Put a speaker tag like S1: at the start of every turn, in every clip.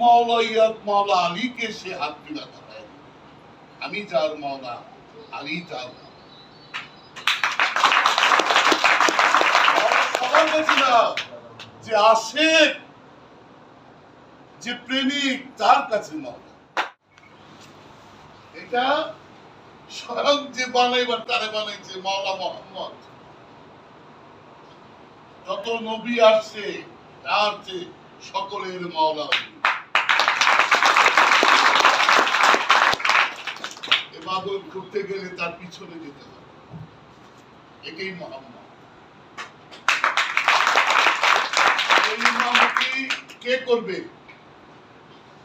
S1: মাওলা আলীকে সে হাত আমি যার মাওলা, আলী যার যে আসে যে প্রেমিক, তার কাছে এটা স্বয়ং যে বানাইবার তারে বানাইছে মাওলা মোহাম্মদ। যত নবী আসছে, তার সকলের মাওলা এবাদত করতে গেলে তার পিছনে যেতে হবে এটাই মোহাম্মদ কে করবে?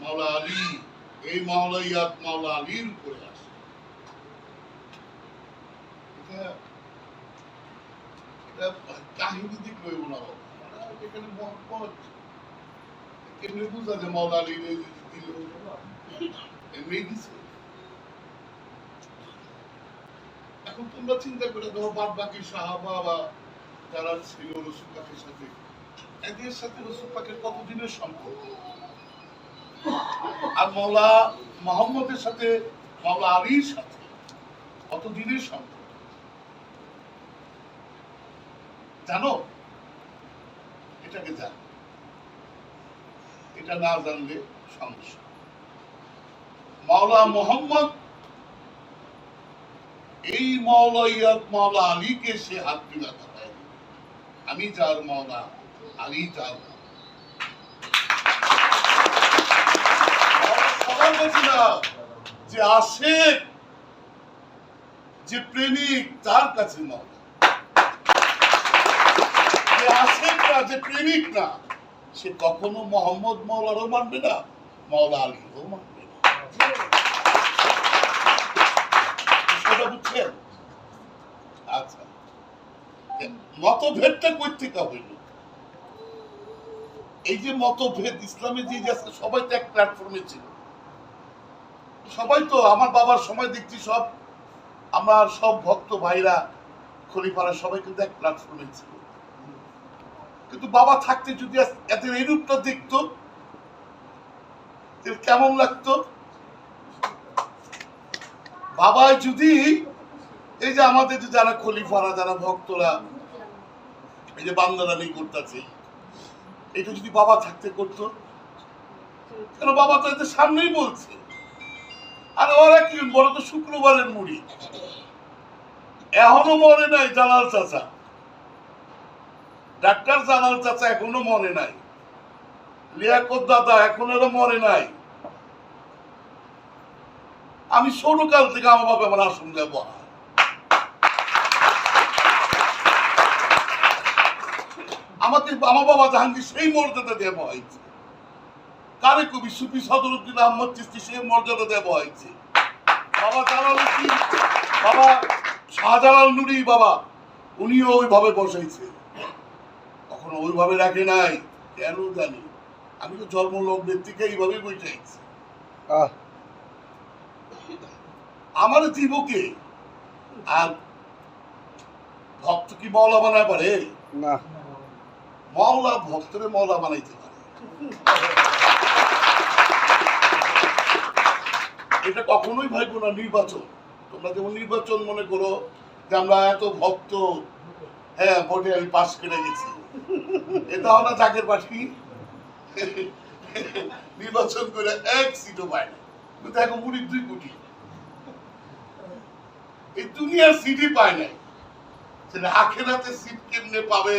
S1: মাওলা আলী। এই মাওলা ইয়াদ মাওলা আলীর উপরে আসে। কাহিনী দিক লইব না এখানে মোহাম্মদ। এমনি বুঝা যে মাওলা আলী দিল? এমনি দিছে। এখন তোমরা চিন্তা করে দেখো বাদ বাকি সাহাবা বা যারা ছিল রসুল পাকের সাথে, এদের সাথে রসুল পাকের কতদিনের সম্পর্ক? আর মৌলা মোহাম্মদের সাথে মৌলা আলীর সাথে কতদিনের সম্পর্ক? জানো? এটাকে জান। এটা না জানলে সমস্যা। মাওলা মোহাম্মদ এই মাওলা আলীকে সে হাত তুলে ধরায় আমি যার মাওলা আলী না যে আসে যে প্রেমিক তার কাছে মাওলা যে আসে না, যে প্রেমিক না, সে কখনো মোহাম্মদ মাওলারও মানবে না মাওলা আলীরও মানবে না। আচ্ছা। মতভেদটা হইল? এই যে মতভেদ, ইসলামে যে সবাই তো এক প্ল্যাটফর্মে ছিল। সবাই তো আমার বাবার সময় দেখছি সব। আমার সব ভক্ত ভাইরা সবাই কিন্তু এক প্ল্যাটফর্মে ছিল। কিন্তু বাবা থাকতে যদি এদের এই রূপটা দেখতো কেমন লাগতো? বাবা যদি এই যে আমাদের যে যারা খলিফারা, যারা ভক্তরা, এই যে বান্দারানি করতেছে, এটা যদি বাবা থাকতে করতো, কেন বাবা তো এদের সামনেই বলছে। আর ওরা কি বড় তো শুক্রবারের মুড়ি। এখনও মরে নাই জালাল চাচা। ডাক্তার জালাল চাচা এখনও মরে নাই। লিয়াকত দাদা এখনও এরা মরে নাই। আমি ছোটকাল থেকে আমার বাবা আমার আসন দেয় আমাকে আমার বাবা জাহাঙ্গীর সেই মর্যাদা দেওয়া হয়েছে। কারে কবি সুফি সদরুদ্দিন আহমদ চিস্তি সেই মর্যাদা দেওয়া হয়েছে। বাবা জালালুদ্দিন বাবা শাহজালাল নুরি বাবা উনিও ওইভাবে বসাইছে কখনো ওইভাবে রাখে নাই কেন জানি। আমি তো জন্মলগ্নের থেকে এইভাবে বসাইছি
S2: আহ।
S1: আমার জীবকে আর ভক্ত কি মৌলা বানায় পারে?
S2: না।
S1: মৌলা ভক্তরে মৌলা বানাইতে পারে। এটা কখনোই ভাইবো না, নির্বাচন। তোমরা যেমন নির্বাচন মনে করো যে আমরা এত ভক্ত হ্যাঁ ভোটে আমি পাশ করে গেছি। এটা আমরা জাগের পাশি নির্বাচন করে এক সিটও পায় না। এখন মুড়ির দুই কোটি। এই দুনিয়ার সিটই পায় নাই। সেটা আখেরাতে সিট কেমনে পাবে?